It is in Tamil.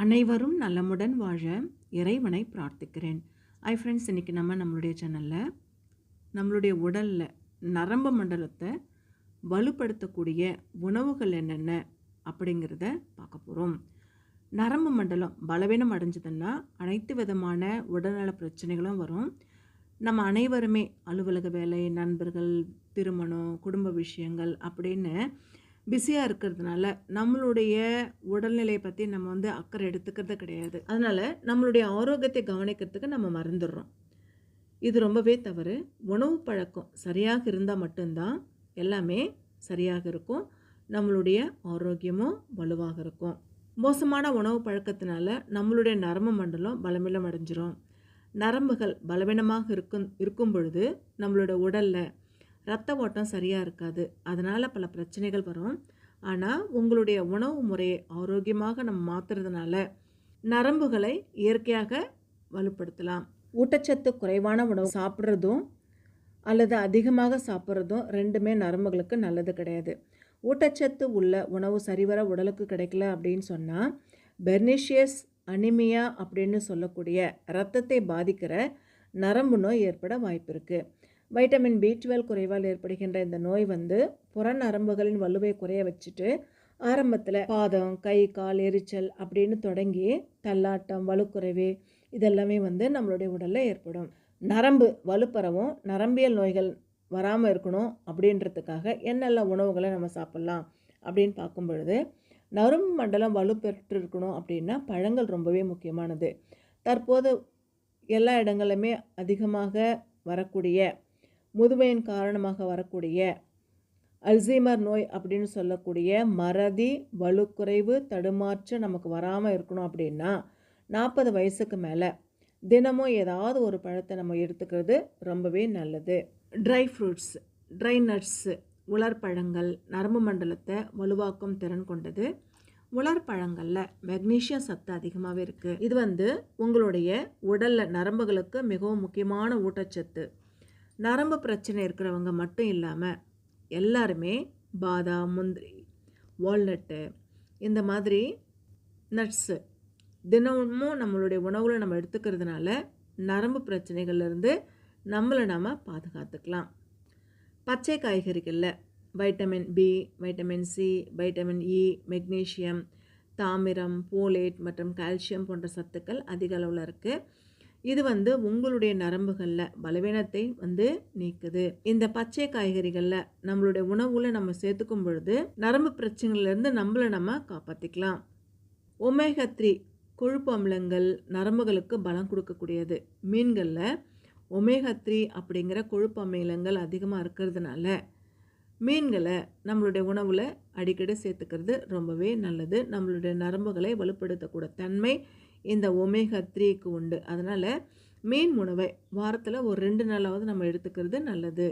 அனைவரும் நலமுடன் வாழ இறைவனை பிரார்த்திக்கிறேன். ஐ ஃப்ரெண்ட்ஸ் இன்றைக்கி நம்ம நம்மளுடைய சேனலில் நம்மளுடைய உடலில் நரம்பு மண்டலத்தை வலுப்படுத்தக்கூடிய உணவுகள் என்னென்ன அப்படிங்கிறத பார்க்க போகிறோம் நரம்பு மண்டலம் பலவீனம் அடைஞ்சதுன்னா அனைத்து விதமான உடல்நல பிரச்சனைகளும் வரும். நம்ம அனைவருமே அலுவலக வேலை நண்பர்கள் திருமணம் குடும்ப விஷயங்கள் அப்படின்னு பிஸியாக இருக்கிறதுனால நம்மளுடைய உடல்நிலையை பற்றி நம்ம வந்து அக்கறை எடுத்துக்கிறது கிடையாது. அதனால் நம்மளுடைய ஆரோக்கியத்தை கவனிக்கிறதுக்கு நம்ம மறந்துடுறோம். இது ரொம்பவே தவறு. உணவு பழக்கம் சரியாக இருந்தால் மட்டும்தான் எல்லாமே சரியாக இருக்கும். நம்மளுடைய ஆரோக்கியமும் வலுவாக இருக்கும். மோசமான உணவு பழக்கத்தினால நம்மளுடைய நரம்பு மண்டலம் பலவீனம் அடைஞ்சிரும் நரம்புகள் பலவீனமாக இருக்கும் இருக்கும் பொழுது நம்மளோட உடலில் ரத்த ஓட்டம் சரியாக இருக்காது. அதனால் பல பிரச்சனைகள் வரும். ஆனால் உங்களுடைய உணவு முறையை ஆரோக்கியமாக நம்ம மாற்றுறதுனால நரம்புகளை இயற்கையாக வலுப்படுத்தலாம். ஊட்டச்சத்து குறைவான உணவு சாப்பிட்றதும் அல்லது அதிகமாக சாப்பிட்றதும் ரெண்டுமே நரம்புகளுக்கு நல்லது கிடையாது. ஊட்டச்சத்து உள்ள உணவு சரிவர உடலுக்கு கிடைக்கல அப்படின்னு சொன்னால் பெர்னிஷியஸ் அனிமியா அப்படின்னு சொல்லக்கூடிய ரத்தத்தை பாதிக்கிற நரம்பு நோய் ஏற்பட வாய்ப்பு இருக்குது வைட்டமின் பி டுவெல் குறைவால் ஏற்படுகின்ற இந்த நோய் வந்து புற நரம்புகளின் வலுவை குறைய வச்சுட்டு ஆரம்பத்தில் பாதம் கை கால் எரிச்சல் அப்படின்னு தொடங்கி தள்ளாட்டம் வலுக்குறைவு இதெல்லாமே வந்து நம்மளுடைய உடலில் ஏற்படும். நரம்பு வலுப்பெறவும் நரம்பியல் நோய்கள் வராமல் இருக்கணும் அப்படின்றதுக்காக என்னெல்லாம் உணவுகளை நம்ம சாப்பிட்லாம் அப்படின்னு பார்க்கும் பொழுது நரம்பு மண்டலம் வலுப்பெற்று இருக்கணும் அப்படின்னா பழங்கள் ரொம்பவே முக்கியமானது. தற்போது எல்லா இடங்களுமே அதிகமாக வரக்கூடிய முதுமையின் காரணமாக வரக்கூடிய அல்சீமர் நோய் அப்படின்னு சொல்லக்கூடிய மறதி வலுக்குறைவு தடுமாற்று நமக்கு வராமல் இருக்கணும் அப்படின்னா நாற்பது வயசுக்கு மேலே தினமும் ஏதாவது ஒரு பழத்தை நம்ம எடுத்துக்கிறது ரொம்பவே நல்லது. ட்ரை ஃப்ரூட்ஸ் ட்ரை நட்ஸு உலர் பழங்கள் நரம்பு மண்டலத்தை வலுவாக்கும் திறன் கொண்டது. உலர் பழங்களில் மெக்னீஷியம் சத்து அதிகமாகவே இருக்குது இது வந்து உங்களுடைய உடலில் நரம்புகளுக்கு மிகவும் முக்கியமான ஊட்டச்சத்து. நரம்பு பிரச்சனை இருக்கிறவங்க மட்டும் இல்லாமல் எல்லாருமே பாதாம் முந்திரி வால்நட்டு இந்த மாதிரி நட்ஸு தினமும் நம்மளுடைய உணவில் நம்ம எடுத்துக்கிறதுனால நரம்பு பிரச்சனைகள்லேருந்து நம்மளை நாம் பாதுகாத்துக்கலாம். பச்சை காய்கறிகளில் vitamin B vitamin C vitamin E magnesium தாமிரம் போலேட் மற்றும் கால்சியம் போன்ற சத்துக்கள் அதிக அளவில் இருக்குது இது வந்து உங்களுடைய நரம்புகளில் பலவீனத்தை வந்து நீக்குது. இந்த பச்சை காய்கறிகளில் நம்மளுடைய உணவுல நம்ம சேர்த்துக்கும் பொழுது நரம்பு பிரச்சனைகள்லேருந்து நம்மளை நம்ம காப்பாற்றிக்கலாம் ஒமேகா த்ரீ கொழுப்பு அமிலங்கள் நரம்புகளுக்கு பலம் கொடுக்கக்கூடியது. மீன்களில் ஒமேகா த்ரீ அப்படிங்கிற கொழுப்பு அமிலங்கள் அதிகமாக இருக்கிறதுனால மீன்களை நம்மளுடைய உணவில் அடிக்கடி சேர்த்துக்கிறது ரொம்பவே நல்லது. நம்மளுடைய நரம்புகளை வலுப்படுத்தக்கூட தன்மை இந்த ஒமேகா த்ரீக்கு உண்டு. அதனால் மீன் உணவை வாரத்தில் ஒரு ரெண்டு நாளாவது நம்ம எடுத்துக்கிறது நல்லது.